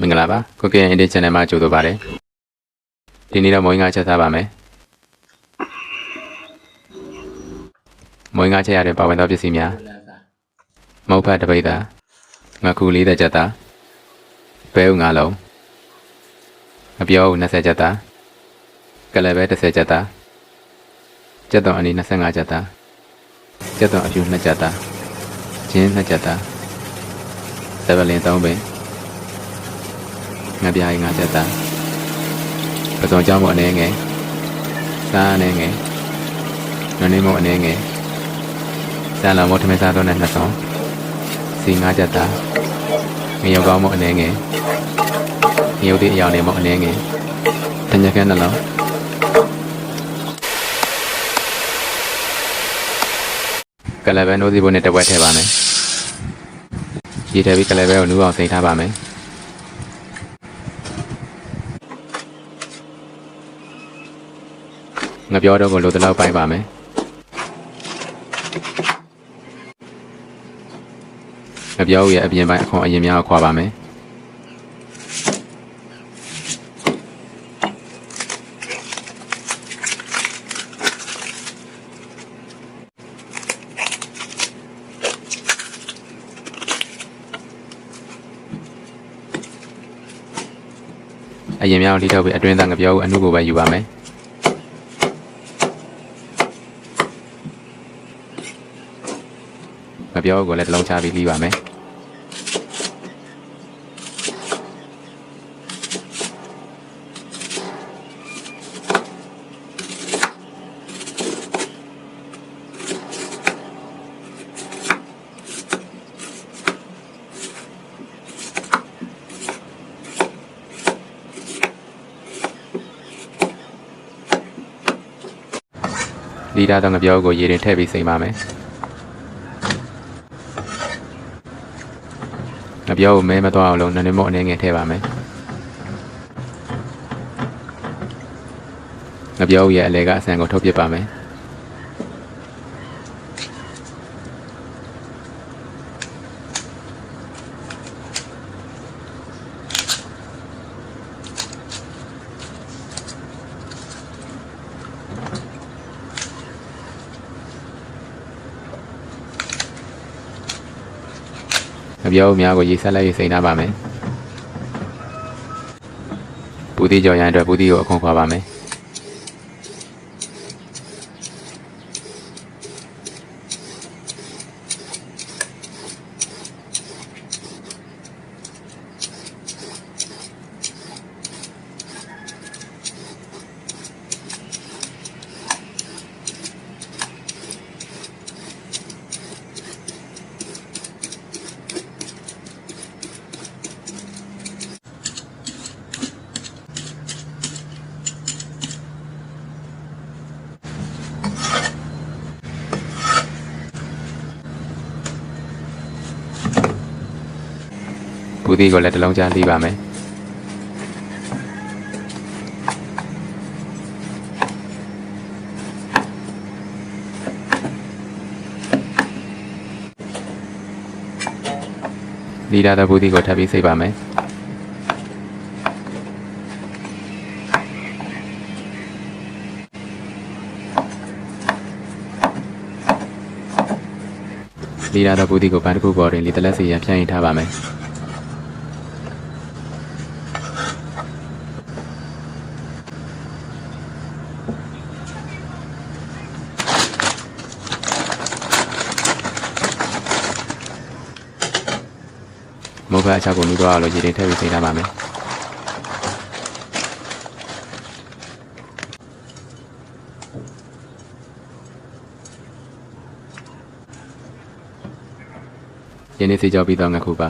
မင်္ဂလာပါကိုကဲအင်ဒီ channel မှာကြိုဆိုပါရစေဒီနေ့တော့မွေးငါချက်သားပါမယ်မွေးငါချက်ရတဲ့ပါဝင်သောပစ္စည်းများမုတ်ဖတ်တစ်ပိဿာငါခုလေးတဲ့ချက်သားပဲဥငါလုံးငပြောဥ20ချက်သားကလည်းပဲ30ချက်သားချက်တော်အနီ25ချက်သားချက်တော်အဖြူ2ချက်သားဂျင်း2ချက်သားသဗလင်3ပင် ငါပြားရင်ငါချက်သားပစုံကြောင်းမအနေငယ်စားအနေငယ်နွနေမအနေငယ်စားလာမထမစားတော့နဲ့နှစ်ဆောင်စီငါချက်သားငရုတ်ကောင်းမအနေငယ်ငရုတ်ဒီအယောင်နေမအနေငယ်တညကန်းနှလုံးကလဘဲနိုးစီဘုန်းနဲ့တဝက်ထည့်ပါမယ်ရေထည့်ပြီးကလဘဲကိုနူးအောင်စိမ့်ထားပါမယ် ငါပြောတော့ကိုလိုတလောက်ပိုင်ပါမယ်ငါပြောရဲ့အပြင်ပိုင်းအခွန်အရင်များကိုခွာပါမယ်အရင်များကိုလှိထောက်ပြီးအတွင်းသားငါပြောကိုအမှုကိုပဲယူပါမယ် ပြောကိုလည်းတစ်လုံးချပြီးပြီးပါမယ်လီတာတော့ငပြောကိုရေရင်ထည့်ပြီးစိမ့်ပါမယ် ငါပြောကိုမဲမတော့အောင်လို့နည်းနည်းမို့အနေငယ်ထည့်ပါမယ်ငါပြောရဲ့အလဲကအဆန်ကိုထုတ်ပစ်ပါမယ် ငါပြောများကိုရေဆက်လိုက်ရေစိမ့်ထားပါမယ်ပူတိကြော်ရန်အတွက်ပူတိကိုအခွန်ခွာပါမယ် ပူတိကိုလည်းတစ်လုံးချလှီးပါမယ်လီဒါတဲ့ပူတိကိုထပ်ပြီးစိတ်ပါမယ်လီဒါတဲ့ပူတိကိုပန်းတစ်ခုပေါ်တွင်လီတလက်စီရန်ဖြန့်ရင်ထားပါမယ် မုတ်ဖက်အချောက်ကိုနူးတော့အောင်လို့ရေတင်ထည့်ပြီးစိမ့်ထားပါမယ်ရင်းနေစီကြောပြီးတော့ငါခုပါ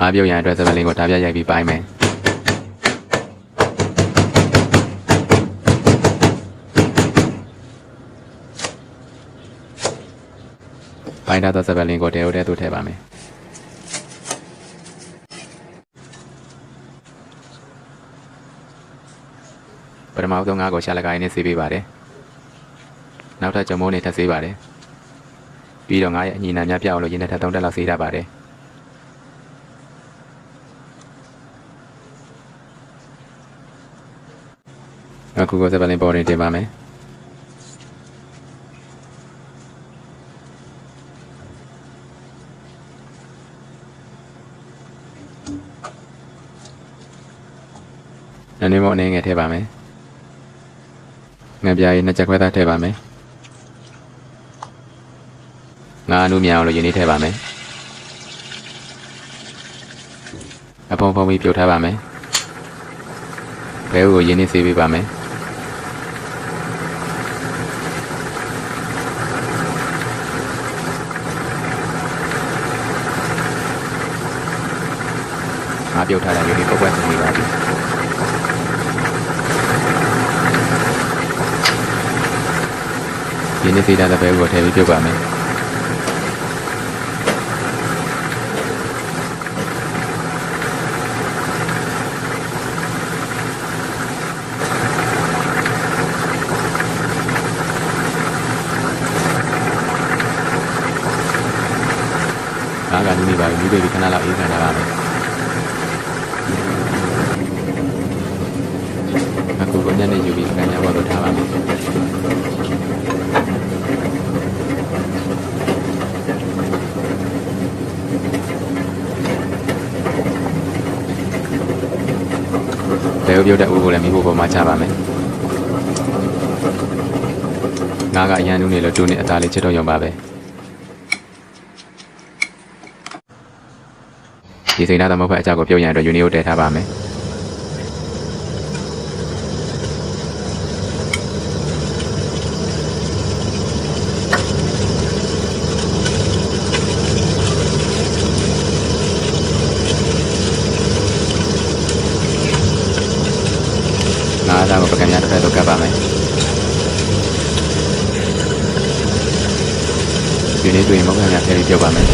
အားပြုတ်ရန်အတွက်စပယ်လင်းကိုတားပြရိုက်ပြီးပိုင်းမယ် ထားသောစပယ်လင်းကိုတဲဟုတ်တဲသို့ထည့်ပါမယ်ပထမဆုံးငါးကိုရှာလကိုင်းနဲ့ဆေးပေးပါတယ်နောက်ထပ်ကြုံမိုးနဲ့ထပ်ဆေးပါတယ်ပြီးတော့ငါရဲ့အညီနာများပြအောင်လို့ရင်းနဲ့ထပ်သုံးတက်လောက်ဆေးထားပါတယ်အခုကိုစပလင်ပေါ်တင်တင်ပါမယ် နည်းနည်းမအနေငယ်ထည့်ပါမယ်ငါပြားရေးနှစ်ချက်ခွဲသားထည့်ပါမယ်ငါအနုမြောင်လို့ယင်းလေးထည့်ပါမယ်အဖုံဖုံပြီးပြုတ်ထားပါမယ်ဘဲကိုယင်းလေးဆေးပေးပါမယ်ငါပြုတ်ထားတဲ့ယင်းလေးပုတ်ပွက်နေပါပြီ ယင်းလေးဆေးထားတဲ့ဘဲကိုထည့်ပြီးပြုတ်ပါမယ်ငါကနူးနေပါပြီနူးပေပြီးခဏလောက်အေးခံထားပါမယ်အခုကညနေယူပြီးခံရဘောတော့ထားပါမယ် လိုပြောတဲ့ဦးကိုလည်းမိဖို့ပေါ်မှာချပါမယ်ငါကအရန်နူးနေလို့တူနေအသားလေးချစ်တော့ရုံပါပဲဒီစိန်သားသမုတ်ဖက်အကြောက်ကိုပြုတ်ရန်အတွက်ယူနီကိုတည်ထားပါမယ်ငါးသားကိုပကံများတစ်ဖက်သို့ကပ်ပါမယ် ယူနီတွင်မုတ်ခံများဖယ်ပြီးပြုတ်ပါမယ်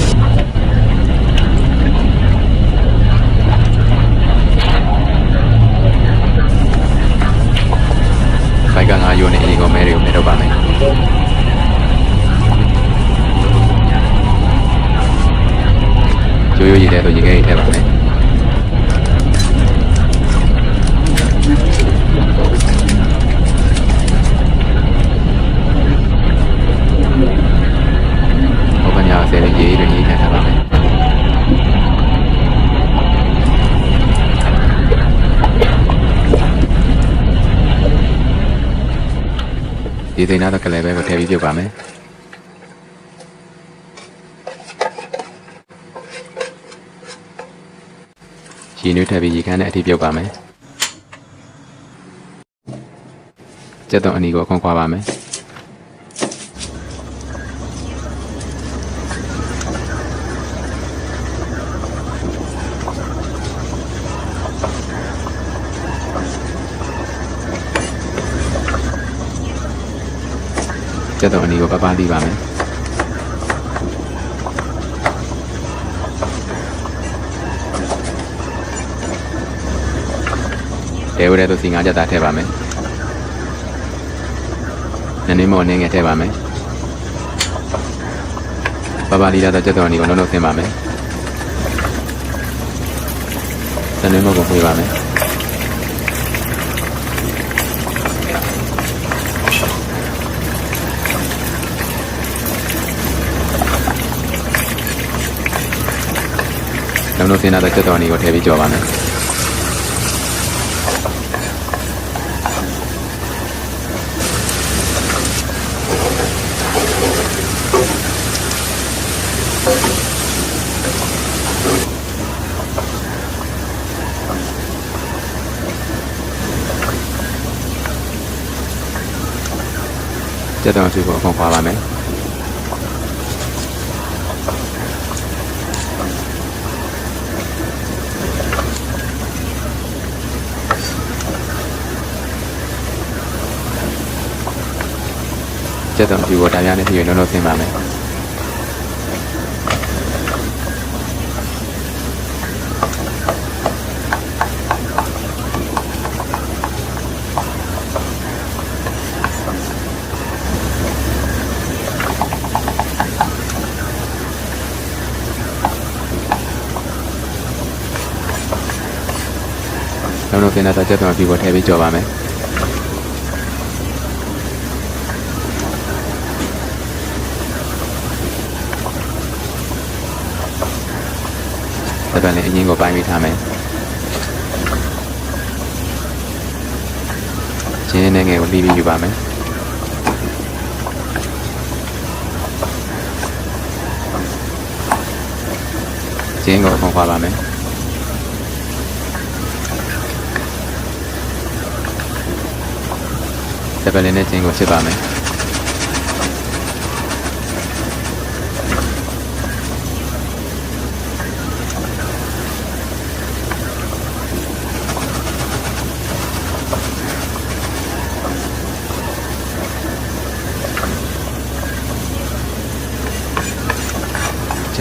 ဖိုက်ကငါယိုနေအေကိုမဲတွေကိုမဲတော့ပါမယ်ရိုးရိုးရည်တဲ့ဆိုရေခဲရည်ထည့်ပါမယ် ဒီစိန်သားတော့ကလေးပဲကိုထည့်ပြီးပြုတ်ပါမယ်ရည်နွေးထည့်ပြီးရေခမ်းတဲ့အထိပြုတ်ပါမယ်ကျက်တော့အနီကိုအခွန်ခွာပါမယ် ကျက်တော့အနီကိုပပလိပါမယ်တဲဝဲတဲ့သူစီငါးချက်သားထည့်ပါမယ်နည်းနည်းမောနေငယ်ထည့်ပါမယ်ပပလိလာတော့ကျက်တော့အနီကိုလုံးလုံးဆင်းပါမယ်နည်းနည်းမောကိုဖွေးပါမယ် လုံးလုံးဆင်းလာတော့ကျက်တော့အနီကိုထည့်ပြီးကြော်ပါမယ်ကျက်တော့အစီကိုအခွန်ခွာပါမယ် ကျက်သွန်ပြီးပေါ်ဒါပြားနဲ့ပြီးရင်လုံးလုံးသင်ပါမယ်လုံးလုံးသင်တာကျက်သွန်ပြီးပေါ်ထည့်ပြီးကြော်ပါမယ် တပန်လေးအရင်ကိုပိုင်းပြီးထားမယ်ချင်းနဲ့ငယ်ကိုလှီးပြီးယူပါမယ်ချင်းကိုအကုန်ခွာပါမယ်တပလင်းနဲ့ချင်းကိုစစ်ပါမယ်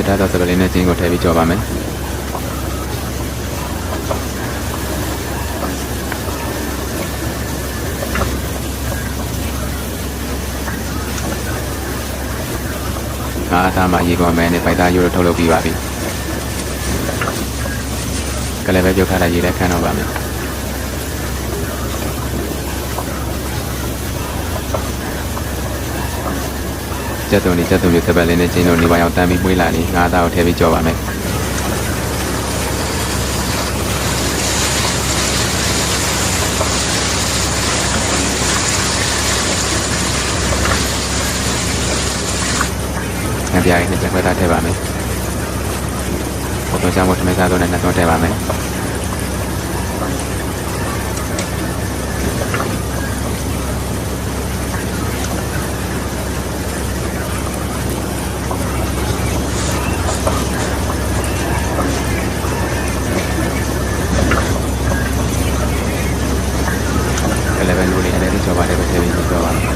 ထားတော့တပလင်းနဲ့ချင်းကိုထည့်ပြီးကြော်ပါမယ်ငါအသားမှာရေကောမဲနဲ့ပိုက်သားရိုးထုတ်လုပ်ပြီးပါပြီကလည်းပဲပြုတ်ထားတဲ့ရေလည်းခန်းတော့ပါမယ် ကျက်သွန်လေးကျက်သွန်လေးတပတ်လေးနဲ့ချင်းတို့နေပါအောင်တမ်းပြီးမွေးလာနေငါးသားကိုထည့်ပြီးကြော်ပါမယ်ငါပြားရည်နဲ့ချက်ခွဲသားထည့်ပါမယ်ပေါ်တော့ကြောင့်မထမစားတော့နဲ့နှစ်သွန်ထည့်ပါမယ်ကလည်းပဲလူလေးအဲ့ဒီကြော်ပါတယ်ပဲထည့်ပြီးကြော်ပါမယ်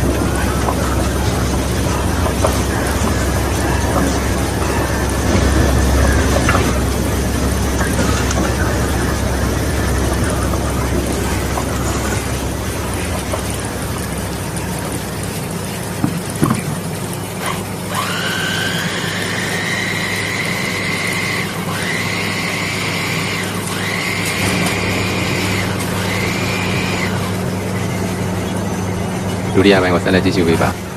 ဒုတိယပိုင်းကိုဆက်လက်ကြည့်ရှုပေးပါ